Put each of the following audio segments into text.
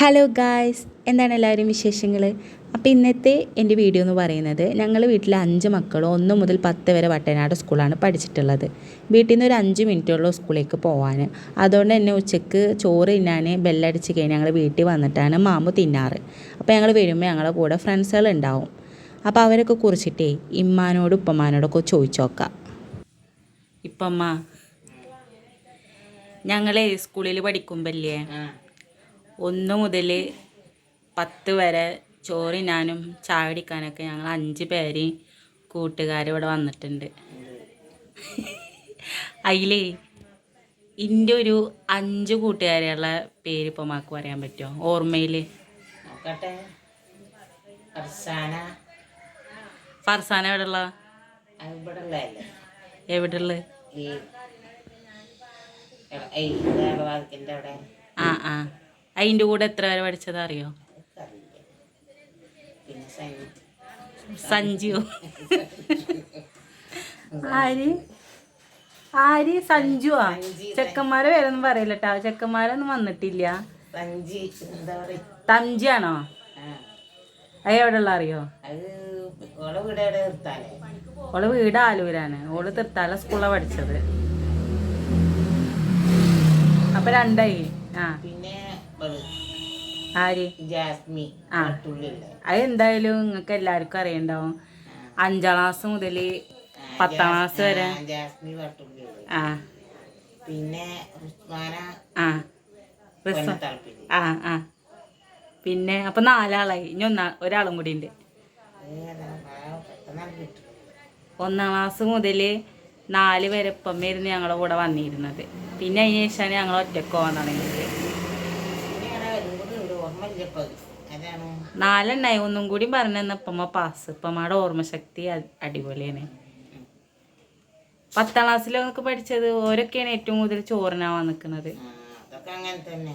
Hello guys എന്താണ് എല്ലാവരും വിശേഷങ്ങൾ അപ്പോൾ ഇന്നത്തെ എന്റെ വീഡിയോ എന്ന് പറയുന്നത് ഞങ്ങൾ വീട്ടിലെ അഞ്ച് മക്കളും ഒന്ന് മുതൽ പത്ത് വരെ വട്ടനാട് സ്കൂളാണ് പഠിച്ചിട്ടുള്ളത്. വീട്ടിൽ നിന്ന് ഒരു അഞ്ച് മിനിറ്റുള്ള സ്കൂളിലേക്ക് പോകാൻ അതുകൊണ്ട് തന്നെ ഉച്ചയ്ക്ക് ചോറ് തിന്നാൻ ബെല്ലടിച്ച് കഴിഞ്ഞ് ഞങ്ങൾ വീട്ടിൽ വന്നിട്ടാണ് മാമു തിന്നാറ്. അപ്പോൾ ഞങ്ങൾ വരുമ്പോൾ ഞങ്ങളുടെ കൂടെ ഫ്രണ്ട്സുകൾ ഉണ്ടാവും. അപ്പോൾ അവരൊക്കെ കുറിച്ചിട്ടേ ഇമ്മാനോടും ഉപ്പമാനോടൊക്കെ ചോദിച്ചു നോക്കാം. ഇപ്പമ്മ ഞങ്ങളെ സ്കൂളിൽ പഠിക്കുമ്പല്ലേ? ഒന്ന് മുതൽ പത്ത് വരെ ചോറിനാനും ചായ കുടിക്കാനൊക്കെ ഞങ്ങൾ അഞ്ച് പേര് കൂട്ടുകാർ ഇവിടെ വന്നിട്ടുണ്ട്. അതിൽ എന്റെ ഒരു അഞ്ച് കൂട്ടുകാരെയുള്ള പേര് ഇപ്പോൾ മാക്ക് പറയാൻ പറ്റുമോ ഓർമ്മയിൽ നോക്കട്ടെ. ഫർസാന. എവിടെ എവിടെയുള്ള? എവിടെയുള്ള ആ ആ. അതിന്റെ കൂടെ എത്ര വരെ പഠിച്ചതാ അറിയോ സഞ്ജു. ആര്? ആര്? സഞ്ജുവാ ചെക്കന്മാരെ പേരൊന്നും പറയില്ലട്ടാ. ചെക്കന്മാരൊന്നും വന്നിട്ടില്ല. തഞ്ചി ആണോ? അത് എവിടെ ഉള്ള അത് എവിടെയുള്ള അറിയോ? അത് ഓളെ വീട് ആലൂരാണ്. ഓൾ തീർത്താല സ്കൂളിലാണ് പഠിച്ചത്. അപ്പൊ രണ്ടായി. ആ. ആര്? ജാസ്മി ആ. അത് എന്തായാലും നിങ്ങൾക്ക് എല്ലാവർക്കും അറിയണ്ടാവും. അഞ്ചാം ക്ലാസ് മുതൽ പത്താം ക്ലാസ് വരെ. ജാസ്മി ആ. പിന്നെ ആ. ആ ആ. പിന്നെ അപ്പൊ നാലാളായി. ഇനി ഒന്നാ ഒരാളും കൂടി ഉണ്ട്. ഒന്നാം ക്ലാസ് മുതൽ നാല് വരെ ഇരുന്ന് ഞങ്ങളുടെ കൂടെ വന്നിരുന്നത്. പിന്നെ അതിന് ശേഷമാണ് ഞങ്ങൾ ഒറ്റയ്ക്ക് പോകാൻ തുടങ്ങിയത്. അതാണ്. നാലെണ്ണായി. ഒന്നും കൂടി പറഞ്ഞ ഇപ്പമ്മ പാസ് ഇപ്പമ്മയുടെ ഓർമ്മശക്തി അടിപൊളിയാണ്. പത്താം ക്ലാസ്സിലൊക്കെ പഠിച്ചത് ഓരൊക്കെയാണ് ഏറ്റവും കൂടുതൽ ചോറിനാവാൻ നിൽക്കുന്നത് അതൊക്കെ അങ്ങനെ തന്നെ.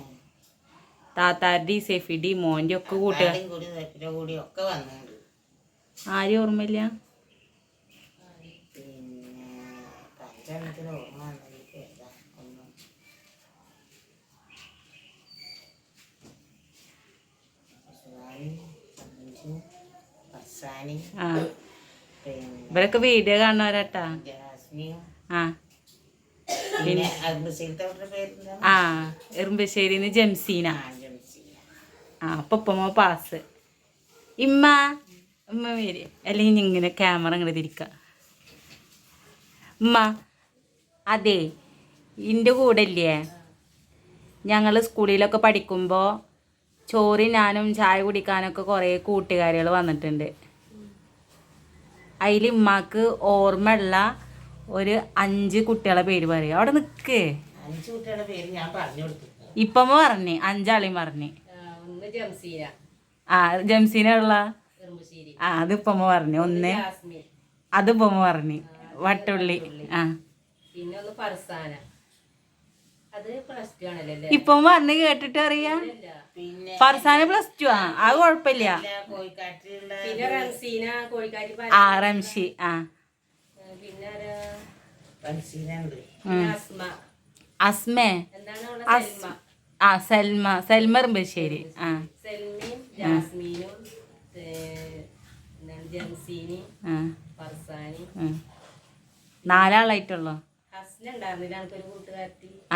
മോന്റെ ഒക്കെ കൂട്ടുക. ആരും ഓർമ്മയില്ല? പിന്നെ പഞ്ചായത്തിന് ഓർമ്മ വന്നിട്ട് ഏതാ ഒന്നും സുഹാനി, സഞ്ജു, ആ. ഇവരൊക്കെ വീഡിയോ കാണുന്നവരാട്ടാ. ആ. പിന്നെ ആ എറുമ്പശ്ശേരിന്ന് ജംസീന. ആ, അപ്പൊപ്പമോ അപ്പൊ പാസ് ഇമ്മ ഉമ്മ വരി. അല്ലെങ്കിൽ ഇങ്ങനെ ക്യാമറ ഇങ്ങനെ തിരിക്ക. ഉമ്മ അതെ ഇന്റെ കൂടെ ഇല്ലേ ഞങ്ങൾ സ്കൂളിലൊക്കെ പഠിക്കുമ്പോൾ ചോറിനാനും ചായ കുടിക്കാനൊക്കെ കുറേ കൂട്ടുകാരികൾ വന്നിട്ടുണ്ട്. അതിൽ ഉമ്മാക്ക് ഓർമ്മയുള്ള ഒരു അഞ്ച് കുട്ടികളെ പേര് പറയും. അവിടെ നിൽക്കേ അഞ്ച് കുട്ടികളുടെ പേര് ഞാൻ പറഞ്ഞു കൊടുത്തു ഇപ്പമ്മ പറഞ്ഞ് അഞ്ചാളെയും പറഞ്ഞ്. ഒന്ന് ജംസീന ആ ജംസീനുള്ള എറുമ്പശ്ശേരി. ആ അത് ഇപ്പമ്മ പറഞ്ഞു. ഒന്ന് അത് ഇപ്പമ്മ പറഞ്ഞു. വട്ടുള്ളി. ആ. പിന്നെ ഒന്ന് ഫർസാന അത് പ്ലസ് ടു ആണല്ലേ ഇപ്പം വന്ന് കേട്ടിട്ട് അറിയാ. പിന്നെ ഫർസാന പ്ലസ് ടു ആ? അത് കുഴപ്പമില്ല കോഴിക്കാരി ആ റംഷി ആ. അസ്മ. ആ സൽമ സൽമ എറുമ്പശ്ശേരി ആ. നാലാളായിട്ടുള്ളോ?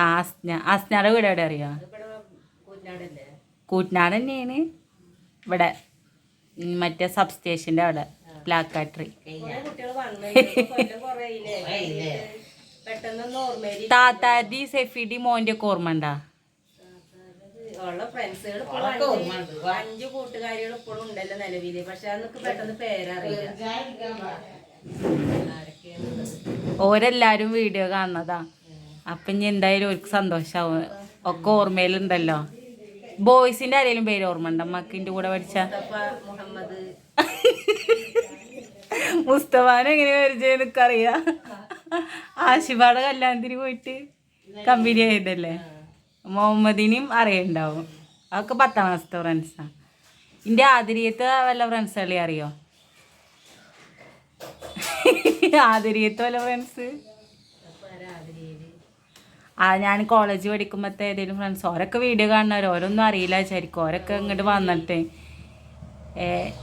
ആ അസ്ന. അസ്നയുടെ വീട് എവിടെ അറിയോ? കൂറ്റനാട് തന്നെയാണ്. ഇവിടെ മറ്റേ സബ് സ്റ്റേഷന്റെ അവിടെ ബ്ലാക്ക് ആട്രി താത്താരി സെഫിഡി മോന്റെ ഒക്കെ ഓർമ്മ ഉണ്ടാ? ഉള്ള ഫ്രണ്ട്സുകൾ അഞ്ച് കൂട്ടുകാരികൾ ഇപ്പോഴും ഉണ്ടല്ലോ നിലവിൽ. പക്ഷെ അതൊക്കെ പെട്ടെന്ന് പേരറിയില്ല. ആരൊക്കെയാണുള്ളത് ഓരെല്ലാരും വീഡിയോ കാണുന്നതാ. അപ്പൊ ഇനി എന്തായാലും ഓർക്ക് സന്തോഷാവും. ഒക്കെ ഓർമ്മയിലുണ്ടല്ലോ. ബോയ്സിന്റെ ആരെങ്കിലും പേര് ഓർമ്മ ഉണ്ടോ മക്കിന്റെ കൂടെ പഠിച്ച മുസ്തഫാൻ എങ്ങനെ പരിചയം എനിക്കറിയാ. ആശിഫാടെ കല്യാണത്തിന് പോയിട്ട് കമ്പനി ആയതല്ലേ? മുഹമ്മദിനെയും അറിയണ്ടാവും. അതൊക്കെ പത്താം ക്ലാസ്സത്തെ ഫ്രണ്ട്സാ ഇന്റെ ആതിരിയത്തെ വല്ല ഫ്രണ്ട്സ് കളി അറിയോ? ആതിരിയത്തെ വല്ല ഫ്രണ്ട്സ് ആ ഞാൻ കോളേജ് പഠിക്കുമ്പോഴത്തെ ഏതെങ്കിലും ഫ്രണ്ട്സ് ഓരൊക്കെ വീഡിയോ കാണുന്നവർ ഓരോന്നും അറിയില്ല വിചാരിക്കും. ഓരൊക്കെ ഇങ്ങോട്ട് വന്നിട്ട്.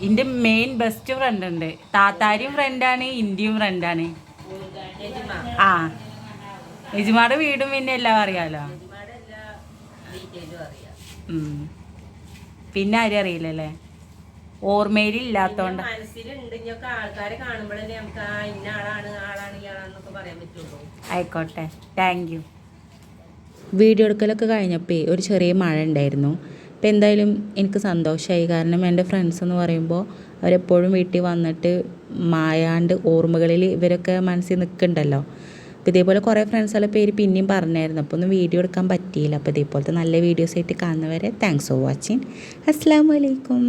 എന്റെ മെയിൻ ബെസ്റ്റ് ഫ്രണ്ട് ഉണ്ട് താത്താരിയും ഫ്രണ്ടാണ് ഇന്ത്യയും ഫ്രണ്ടാണ് ആ യജുമാടെ വീടും പിന്നെ എല്ലാം അറിയാലോ? പിന്നെ ആരും അറിയില്ലല്ലേ? ഓർമ്മയിൽ ഇല്ലാത്തോണ്ട് മനസ്സിലുണ്ട്. ഇനിയൊക്കെ ആൾക്കാരെ കാണുമ്പോഴല്ലേ നമുക്ക് ആ ഇന്ന ആളാണ് ആളാണ് പറയാൻ പറ്റുള്ളൂ. ആയിക്കോട്ടെ. താങ്ക് യു വീഡിയോ എടുക്കലൊക്കെ കഴിഞ്ഞപ്പോൾ ഒരു ചെറിയ മഴ ഉണ്ടായിരുന്നു. അപ്പോൾ എന്തായാലും എനിക്ക് സന്തോഷമായി കാരണം എന്റെ ഫ്രണ്ട്സ് എന്ന് പറയുമ്പോൾ അവരെപ്പോഴും വീട്ടിൽ വന്നിട്ട് മായാണ്ട് ഓർമ്മകളിൽ ഇവരൊക്കെ മനസ്സിൽ നിൽക്കുന്നുണ്ടല്ലോ. അപ്പോൾ ഇതേപോലെ കുറേ ഫ്രണ്ട്സുള്ള പേര് പിന്നെയും പറഞ്ഞായിരുന്നു. അപ്പോൾ ഒന്നും വീഡിയോ എടുക്കാൻ പറ്റിയില്ല. അപ്പോൾ ഇതേപോലത്തെ നല്ല വീഡിയോസ് ആയിട്ട് കാണുന്നവരെ താങ്ക്സ് ഫോർ വാച്ചിങ് അസ്സാം വലൈക്കും